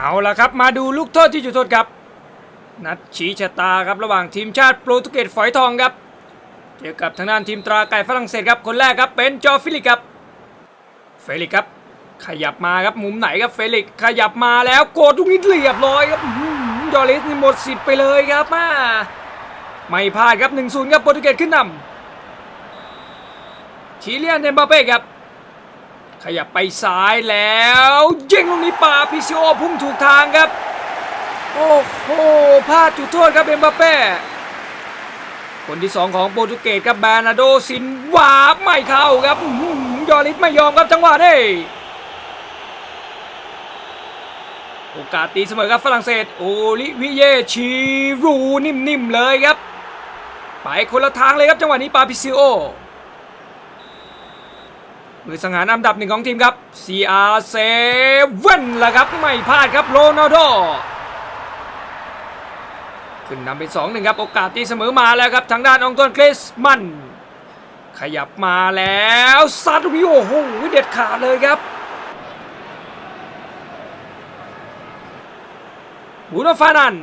เอาละครับมาดูลูกโทษที่จุดโทษครับ นัดชี้ชะตาครับระหว่างทีมชาติโปรตุเกสฝอยทองครับเจอกับทางด้านทีมตราไก่ฝรั่งเศสครับคนแรกครับเป็นจอฟิลิกครับเฟลิกครับ ขยับมาครับมุมไหนครับเฟลิกขยับมาแล้วโกดทุกนิดเรียบร้อยครับอื้อหือยอริสนี่หมดสิทธิ์ไปเลยครับมาไม่พลาดครับ1-0ครับโปรตุเกสขึ้นนำชิเลียนเดมบาเป้ครับ ขยับไปซ้ายแล้วยิงลูกนี้ป่าพิซิโอพุ่งถูกทางครับ โอ้โหพลาดจุดโทษครับเอ็มบัปเป้คนที่สองของโปรตุเกสครับแบรนาโดซินวาไม่เข้าครับยอริสไม่ยอมครับจังหวะนี้โอกาสตีเสมอครับฝรั่งเศสโอลิวิเยชีรูนิ่มๆเลยครับ ไปคนละทางเลยครับจังหวะนี้ปาพิซิโอ มือสังหารอันดับหนึ่งของทีมครับ CR7 ละครับ ไม่พลาดครับโรนัลโดขึ้นนำเป็น2 1ครับ โอกาสที่เสมอมาแล้วครับ ทางด้านองตวนเกรสมัน ขยับมาแล้วซัดวิโอ้โหเด็ดขาดเลยครับบูโนฟานัน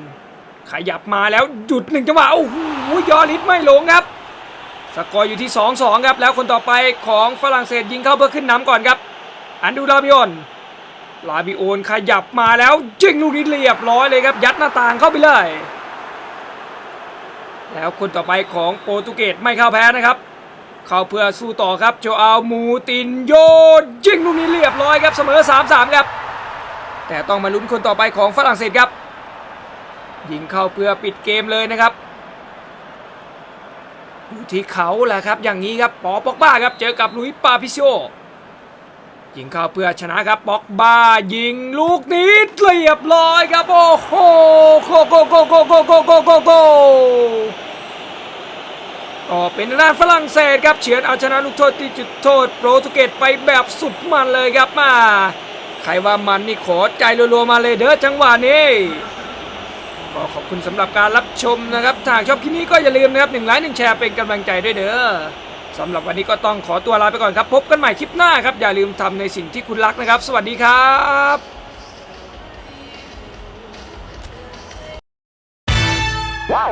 ขยับมาแล้วหยุดหนึ่งจังหวะโอ้โหยอริสไม่หลงครับ สกอร์อยู่ที่ 2-2 ครับ แล้วคนต่อไปของฝรั่งเศสยิงเข้าเพื่อขึ้นนำก่อนครับ อันดูลาบิโอนลาบิโอนขยับมาแล้วยิงลูกนี้เรียบร้อยเลยครับ ยัดหน้าต่างเข้าไปเลย แล้วคนต่อไปของโปรตุเกสไม่เข้าแพ้นะครับ เข้าเพื่อสู้ต่อครับโจอามูตินโยยิงลูกนี้เรียบร้อยครับเสมอ 3-3 ครับ แต่ต้องมาลุ้นคนต่อไปของฝรั่งเศสครับยิงเข้าเพื่อปิดเกมเลยนะครับ อยู่ที่เขาแหละครับ อย่างนี้ครับปอปอกบ้าครับ เจอกับลุยปาพิโชยิงเข้าเพื่อชนะครับปอกบ้ายิงลูกนี้เรียบร้อยครับ โอ้โหโกโกโกโกโกโกโกโกโกก็เป็นทางด้านฝรั่งเศสครับเฉือนเอาชนะลูกโทษที่จุดโทษโปรตุเกสไปแบบสุดมันเลยครับมาใครว่ามันนี่ขอใจรัวๆมาเลยเด้อจังหวะนี้ ก็ขอบคุณสำหรับการรับชมนะครับถ้าชอบคลิปนี้ก็อย่าลืมนะครับหนึ่งไลค์หนึ่งแชร์เป็นกำลังใจด้วยเด้อสำหรับวันนี้ก็ต้องขอตัวลาไปก่อนครับ พบกันใหม่คลิปหน้าครับ อย่าลืมทำในสิ่งที่คุณรักนะครับ สวัสดีครับว้า